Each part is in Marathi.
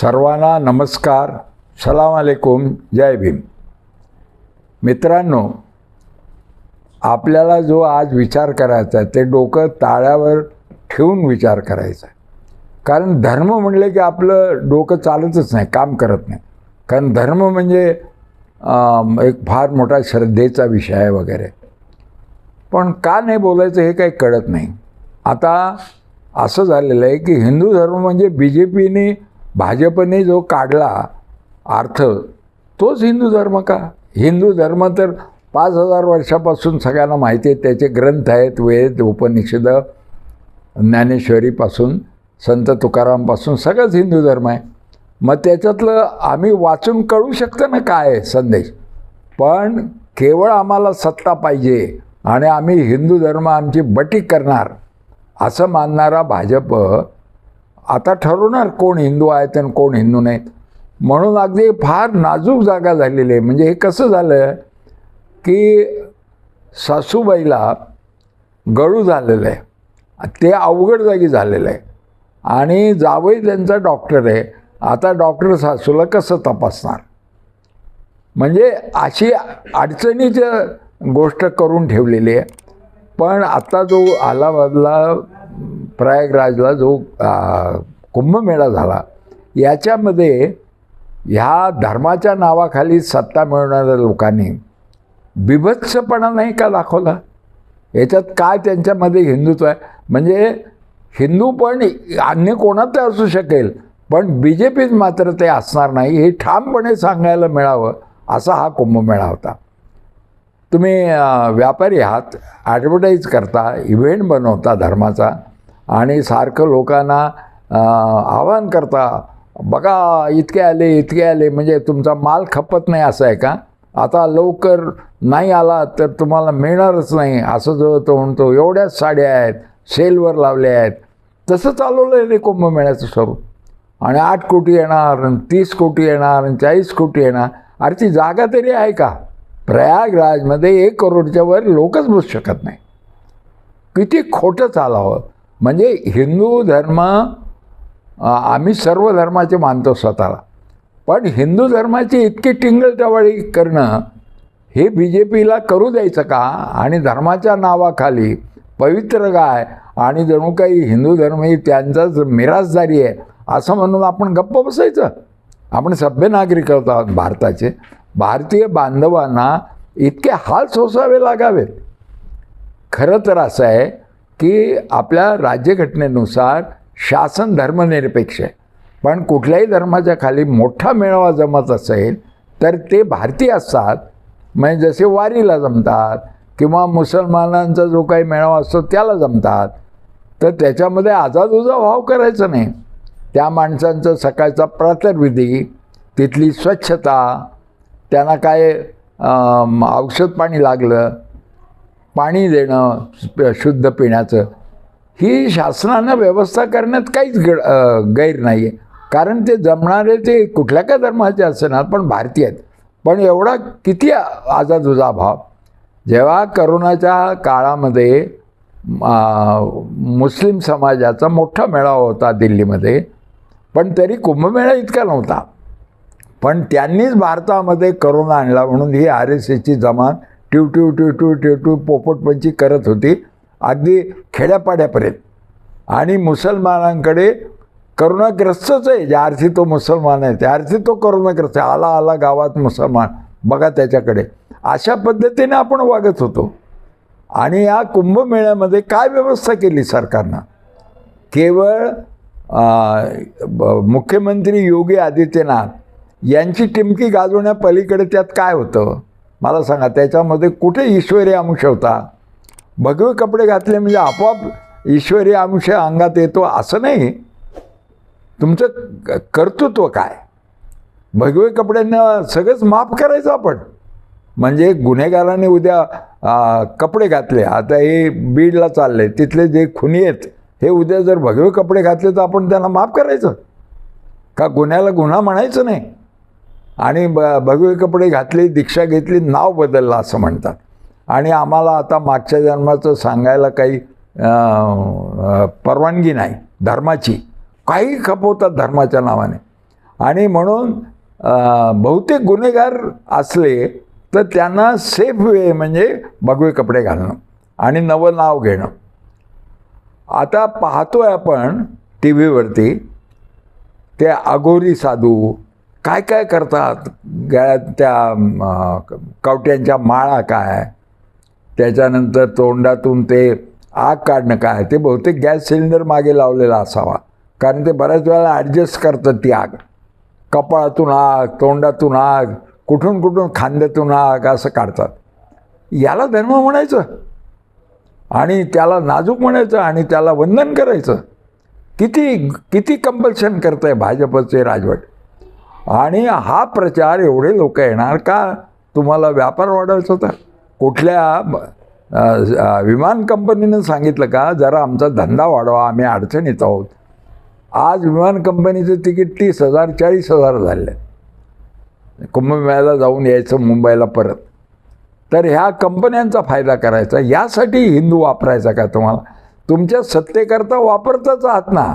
सर्वांना नमस्कार. सलाम अलेकुम. जय भीम. मित्रांनो आपल्याला जो आज विचार करायचा आहे ते डोकं ताळ्यावर ठेवून विचार करायचा आहे. कारण धर्म म्हणले की आपलं डोकं चालतच नाही काम करत नाही. कारण धर्म म्हणजे एक फार मोठा श्रद्धेचा विषय आहे वगैरे. पण का नाही बोलायचं हे काही कळत नाही. आता असं झालेलं आहे की हिंदू धर्म म्हणजे बी जे पीने भाजपने जो काढला अर्थ तोच हिंदू धर्म का? हिंदू धर्म तर पाच हजार वर्षापासून सगळ्यांना माहिती आहे त्याचे ग्रंथ आहेत वेद उपनिषद ज्ञानेश्वरीपासून संत तुकारामपासून सगळंच हिंदू धर्म आहे. मग त्याच्यातलं आम्ही वाचून कळू शकतो ना काय आहे संदेश? पण केवळ आम्हाला सत्ता पाहिजे आणि आम्ही हिंदू धर्म आमची बटी करणार असं मानणारा भाजप आता ठरवणार कोण हिंदू आहेत आणि कोण हिंदू नाहीत. म्हणून अगदी फार नाजूक जागा झालेली आहे. म्हणजे हे कसं झालं की सासूबाईला गळू झालेलं आहे. ते अवघड जागी झालेलं आहे. आणि जावई त्यांचा डॉक्टर आहे. आता डॉक्टर सासूला कसं तपासणार? म्हणजे अशी अडचणीची गोष्ट करून ठेवलेली आहे. पण आता जो अलाहाबादला प्रयागराजला जो कुंभमेळा झाला याच्यामध्ये ह्या धर्माच्या नावाखाली सत्ता मिळवणाऱ्या लोकांनी बिभत्सपणा नाही का दाखवला? याच्यात काय त्यांच्यामध्ये हिंदुत्व आहे? म्हणजे हिंदू पण अन्य कोणात असू शकेल पण बी जे पीत मात्र ते असणार नाही हे ठामपणे सांगायला मिळावं असा हा कुंभमेळा होता. तुम्ही व्यापारी आहात ॲडव्हर्टाईज करता इव्हेंट बनवता धर्माचा आणि सारखं लोकांना आवाहन करता बघा इतके आले इतके आले म्हणजे तुमचा माल खपत नाही असं आहे का? आता लवकर नाही आला तर तुम्हाला मिळणारच नाही असं जो तो म्हणतो एवढ्याच साड्या आहेत सेलवर लावल्या आहेत. तसं चालवलं आहे ते कुंभमेळ्याचं स्वरूप. आणि आठ कोटी येणार तीस कोटी येणार आणि चाळीस कोटी येणार. अरे ती जागा तरी आहे का? प्रयागराजमध्ये एक करोडच्या वर लोकच बसू शकत नाही. किती खोटं चालावं. म्हणजे हिंदू धर्म आम्ही सर्व धर्माचे मानतो स्वतःला. पण हिंदू धर्माची इतकी टिंगलटवाळी करणं हे बी जे पीला करू द्यायचं का? आणि धर्माच्या नावाखाली पवित्र गाय आणि जणू काही हिंदू धर्म ही त्यांचाच मिराजदारी आहे असं म्हणून आपण गप्प बसायचं. आपण सभ्य नागरिक आहोत भारताचे. भारतीय बांधवांना इतके हाल सोसावे लागावेत. खरं तर असं आहे की आपल्या राज्यघटनेनुसार शासन धर्मनिरपेक्ष आहे. पण कुठल्याही धर्माच्या खाली मोठा मेळावा जमत असेल तर ते भारतीय असतात. म्हणजे जसे वारीला जमतात किंवा मुसलमानांचा जो काही मेळावा असतो त्याला जमतात. तर त्याच्यामध्ये आजादुजा भाव करायचा नाही. त्या माणसांचं सकाळचा प्रातर्विधी तिथली स्वच्छता त्यांना काय औषध पाणी लागलं पाणी देणं शुद्ध पिण्याचं ही शासनानं व्यवस्था करण्यात काहीच ग गैर नाही आहे कारण ते जमणारे ते कुठल्या का धर्माचे असणार पण भारतीय आहेत. पण एवढा किती आजादुजा भाव. जेव्हा करोनाच्या काळामध्ये मुस्लिम समाजाचा मोठा मेळावा होता दिल्लीमध्ये पण तरी कुंभमेळा इतका नव्हता. पण त्यांनीच भारतामध्ये करोना आणला म्हणून ही आर एस एसची जमान ट्यू ट्यू ट्यू ट्यू ट्यू ट्यू पोपटपंची करत होती. अगदी खेड्यापाड्यापर्यंत. आणि मुसलमानांकडे करोनाग्रस्तच आहे. ज्या अर्थी तो मुसलमान आहे त्या अर्थी तो करोनाग्रस्त आहे. आला आला गावात मुसलमान. बघा त्याच्याकडे. अशा पद्धतीने आपण वागत होतो. आणि या कुंभमेळ्यामध्ये काय व्यवस्था केली सरकारनं? केवळ ब- मुख्यमंत्री योगी आदित्यनाथ यांची टिमकी गाजवण्यापलीकडे त्यात काय होतं? मला सांगा त्याच्यामध्ये कुठे ईश्वरी अंश होता? भगवे कपडे घातले म्हणजे आपोआप ईश्वरी अंश अंगात येतो असं नाही. तुमचं क- कर्तृत्व काय? भगवे कपड्यांना सगळंच माफ करायचं आपण. म्हणजे गुन्हेगाराने उद्या कपडे घातले. आता हे बीडला चालले तिथले जे खुनी आहेत हे उद्या जर भगवे कपडे घातले तर आपण त्यांना माफ करायचं? का गुन्ह्याला गुन्हा म्हणायचं नाही? आणि ब भगवे कपडे घातले दीक्षा घेतली नाव बदललं असं म्हणतात. आणि आम्हाला आता मागच्या जन्माचं सांगायला काही परवानगी नाही धर्माची. काही खपवतात धर्माच्या नावाने. आणि म्हणून बहुतेक गुन्हेगार असले तर त्यांना सेफ वे म्हणजे भगवे कपडे घालणं आणि नवं नाव घेणं. आता पाहतोय आपण टी व्हीवरती ते अघोरी साधू काय काय करतात? गळ्यात त्या कवट्यांच्या माळा काय त्याच्यानंतर तोंडातून ते आग काढणं काय ते बहुतेक गॅस सिलेंडर मागे लावलेला असावा. कारण ते बऱ्याच वेळेला ॲडजस्ट करतात ती आग. कपाळातून आग तोंडातून आग कुठून कुठून खांद्यातून आग असं काढतात. याला धर्म म्हणायचं. आणि त्याला नाजूक म्हणायचं आणि त्याला वंदन करायचं. किती किती कंपल्शन करत आहे भाजपचे राजवट? आणि हा प्रचार एवढे लोक येणार का? तुम्हाला व्यापार वाढवायचा होता. कुठल्या विमान कंपनीनं सांगितलं का जरा आमचा धंदा वाढवा आम्ही अडचणीत आहोत. आज विमान कंपनीचं तिकीट तीस हजार चाळीस हजार झाले कुंभमेळ्याला जाऊन यायचं मुंबईला परत. तर ह्या कंपन्यांचा फायदा करायचा. यासाठी हिंदू वापरायचा का तुम्हाला? तुमच्या सत्तेकरता वापरताच आहात ना.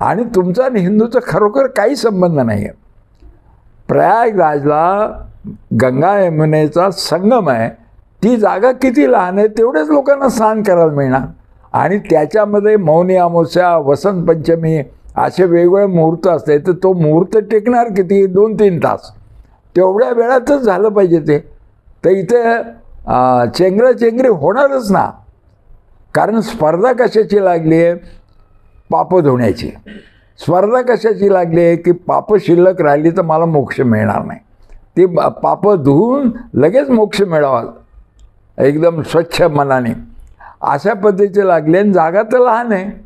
आणि तुमचा आणि हिंदूचा खरोखर काही संबंध नाही आहे प्रयागराजला गंगा यमुनेचा संगम आहे. ती जागा किती लहान आहे तेवढेच लोकांना स्नान करायला मिळणार. आणि त्याच्यामध्ये मौनी अमावस्या वसंत पंचमी असे वेगवेगळे मुहूर्त असते तर तो मुहूर्त टेकणार किती? दोन तीन तास. तेवढ्या वेळातच झालं पाहिजे ते. तर इथे चेंगराचेंगरी होणारच ना. कारण स्पर्धा कशाची लागली आहे? पापं धुण्याची. स्पर्धा कशाची लागली आहे? की पापं शिल्लक राहिली तर मला मोक्ष मिळणार नाही. ती पाप पापं धुवून लगेच मोक्ष मिळावा. एकदम स्वच्छ मनाने. अशा पद्धतीचे लागले आणि जागा तर लहान आहे.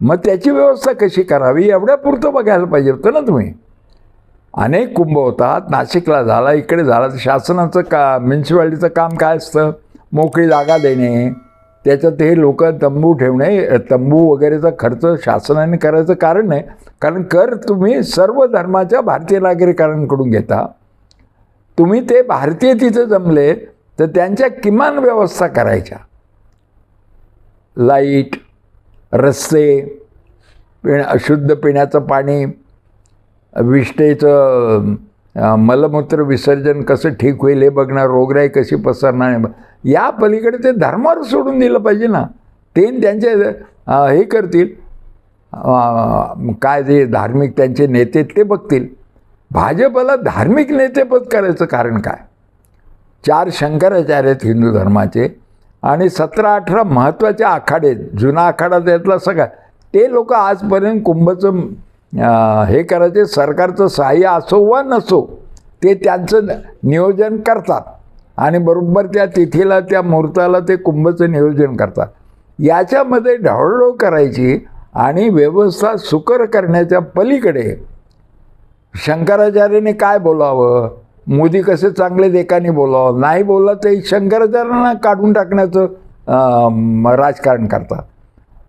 मग त्याची व्यवस्था कशी करावी? एवढ्या पुरतं बघायला पाहिजे होतं ना तुम्ही. अनेक कुंभ होतात. नाशिकला झाला इकडे झाला. तर शासनाचं का म्युन्सिपाल्टीचं काम काय असतं? मोकळी जागा देणे. त्याच्यात हे लोक तंबू ठेवणे तंबू वगैरेचा खर्च शासनाने करायचं कारण नाही. कारण कर तुम्ही सर्व धर्माच्या भारतीय नागरिकांकडून घेता. तुम्ही ते भारतीय तिथं जमले तर त्यांच्या किमान व्यवस्था करायच्या. लाइट रस्ते पिण्या शुद्ध पिण्याचं पाणी विष्ठेचं मलमूत्र विसर्जन कसं ठीक होईल हे बघणार रोगराई कशी पसरणार या पलीकडे ते धर्मावर सोडून दिलं पाहिजे ना. ते त्यांच्या त्यांचे हे करतील. काय जे धार्मिक त्यांचे नेते ते बघतील. भाजपला धार्मिक नेतेपद करायचं कारण काय? चार शंकराचार्य आहेत हिंदू धर्माचे आणि सतरा अठरा महत्त्वाचे आखाडे आहेत. जुना आखाडा त्यातला सगळा. ते लोक आजपर्यंत कुंभचं हे करायचे सरकारचं सहाय्य असो वा नसो ते त्यांचं नियोजन करतात. आणि बरोबर त्या तिथीला त्या मुहूर्ताला ते कुंभचं नियोजन करतात. याच्यामध्ये ढवळढव करायची आणि व्यवस्था सुकर करण्याच्या पलीकडे शंकराचार्याने काय बोलावं? मोदी कसे चांगले देखाने बोलावं? नाही बोलला ते शंकराचार्यांना काढून टाकण्याचं राजकारण करतात.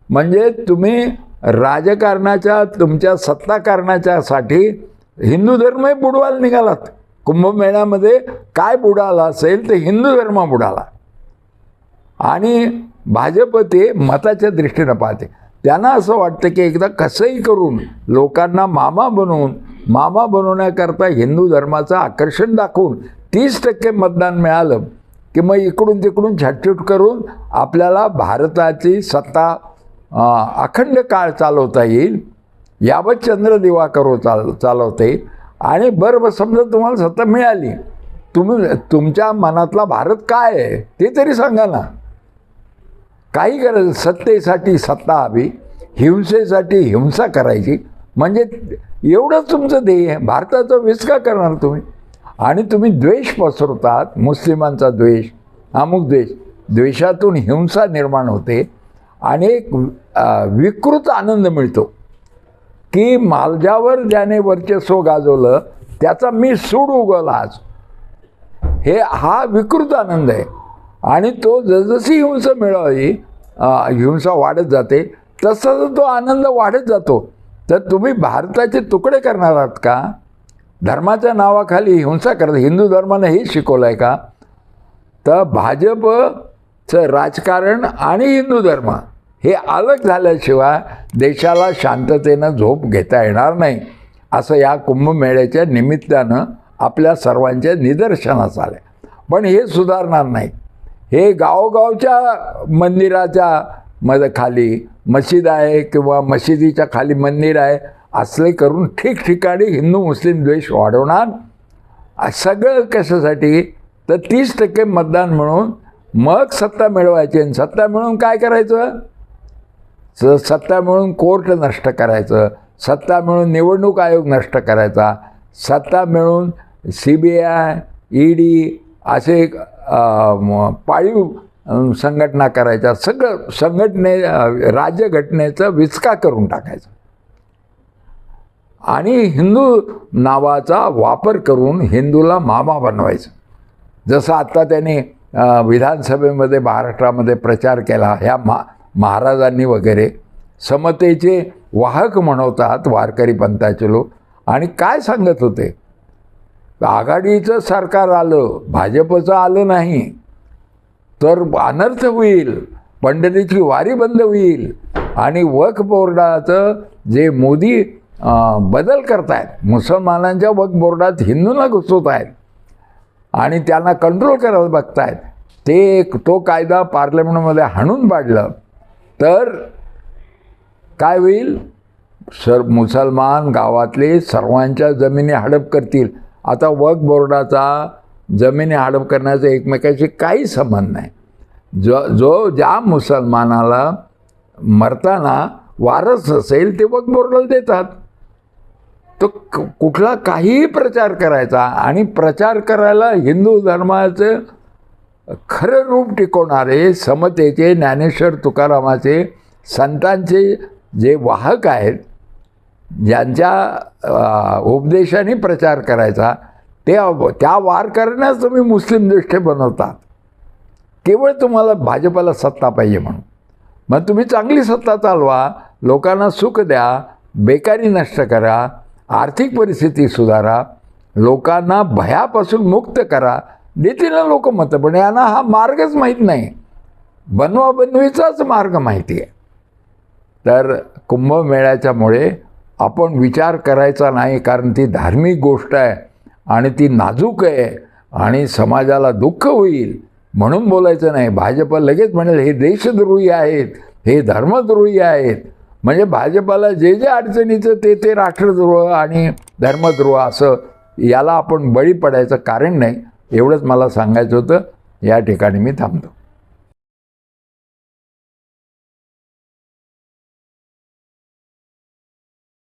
म्हणजे तुम्ही राजकारणाच्या तुमच्या सत्ताकारणाच्यासाठी हिंदू धर्मही बुडवायला निघालात. कुंभमेळ्यामध्ये काय बुडाला असेल तर हिंदू धर्म बुडाला. आणि भाजप ते मताच्या दृष्टीनं पाहते. त्यांना असं वाटतं की एकदा कसंही करून लोकांना मामा बनवून मामा बनवण्याकरता हिंदू धर्माचं आकर्षण दाखवून तीस टक्के मतदान मिळालं की मग इकडून तिकडून छाटछूट करून आपल्याला भारताची सत्ता अखंड काळ चालवता येईल. यावत चंद्र दिवाकर हो चाल चालवते. आणि बरं समजा तुम्हाला सत्ता मिळाली. तुम्ही तुमच्या मनातला भारत काय आहे ते तरी सांगा ना. काही गरज सत्तेसाठी सत्ता हवी हिंसेसाठी हिंसा करायची. म्हणजे एवढंच तुमचं ध्येय आहे. भारताचा विस्का करणार तुम्ही. आणि तुम्ही द्वेष पसरवतात. मुस्लिमांचा द्वेष अमुक द्वेष. द्वेषातून हिंसा निर्माण होते. आणि एक विकृत आनंद मिळतो की माझ्यावर ज्याने वर्चस्व गाजवलं त्याचा मी सूड उगवला आज. हे हा विकृत आनंद आहे. आणि तो जसजशी हिंसा मिळावी हिंसा वाढत जाते तसा तो आनंद वाढत जातो. तर तुम्ही भारताचे तुकडे करणार आहात का? धर्माच्या नावाखाली हिंसा करत हिंदू धर्मानं हे शिकवलं आहे का? तर भाजपचं राजकारण आणि हिंदू धर्म. हे अलग झाल्याशिवाय देशाला शांततेनं झोप घेता येणार नाही असं या कुंभमेळ्याच्या निमित्तानं आपल्या सर्वांच्या निदर्शनास आलं. पण हे सुधारणार नाही. हे गावोगावच्या मंदिराच्या मध्ये खाली मशीद आहे किंवा मशिदीच्या खाली मंदिर आहे असले करून ठिकठिकाणी हिंदू मुस्लिम द्वेष वाढवणार. सगळं कशासाठी? तर तीस टक्के मतदान म्हणून मग सत्ता मिळवायची. आणि सत्ता मिळवून काय करायचं? स सत्ता मिळून कोर्ट नष्ट करायचं सत्ता मिळून निवडणूक आयोग नष्ट करायचा सत्ता मिळून C B I E D असे पाळीव संघटना करायच्या सगळं संघटने राज्यघटनेचं विचका करून टाकायचं. आणि हिंदू नावाचा वापर करून हिंदूला मामा बनवायचं. जसं आत्ता त्यांनी विधानसभेमध्ये महाराष्ट्रामध्ये प्रचार केला ह्या मा महाराजांनी वगैरे समतेचे वाहक म्हणवतात वारकरी पंथाचे लोक. आणि काय सांगत होते? आघाडीचं सरकार आलं भाजपचं आलं नाही तर अनर्थ होईल पंढरीची वारी बंद होईल. आणि वक बोर्डाचं जे मोदी बदल करतायत मुसलमानांच्या वक बोर्डात हिंदूंना घुसवत आहेत आणि त्यांना कंट्रोल करायला बघतायत ते तो कायदा पार्लमेंटमध्ये हाणून पाडलं. तर काय होईल? सर मुसलमान गावातले सर्वांच्या जमिनी हडप करतील. आता वक बोर्डाचा जमिनी हडप करण्याचा एकमेकाशी काही संबंध नाही. जो जो ज्या मुसलमानाला मरताना वारस असेल ते वक बोर्डाला देतात. तो कुठला काहीही प्रचार करायचा आणि प्रचार करायला हिंदू धर्माचं खरं रूप टिकवणारे समतेचे ज्ञानेश्वर तुकारामाचे संतांचे जे वाहक आहेत ज्यांच्या उपदेशाने प्रचार करायचा ते त्या वारकऱ्यांनाच तुम्ही मुस्लिम दृष्टी बनवतात. केवळ तुम्हाला भाजपाला सत्ता पाहिजे म्हणून. मग तुम्ही चांगली सत्ता चालवा लोकांना सुख द्या बेकारी नष्ट करा आर्थिक परिस्थिती सुधारा लोकांना भयापासून मुक्त करा देतील ना लोक मतं पण यांना हा मार्गच माहीत नाही. बनवा बनवीचाच मार्ग माहिती आहे. तर कुंभमेळ्याच्यामुळे आपण विचार करायचा नाही कारण ती धार्मिक गोष्ट आहे आणि ती नाजूक आहे आणि समाजाला दुःख होईल म्हणून बोलायचं नाही. भाजप लगेच म्हणेल हे देशद्रोही आहेत हे धर्मद्रोही आहेत. म्हणजे भाजपाला जे जे अडचणीचं ते ते राष्ट्रद्रोह आणि धर्मद्रोह असं याला आपण बळी पडायचं कारण नाही. एवढंच मला सांगायचं होतं. या ठिकाणी मी थांबतो.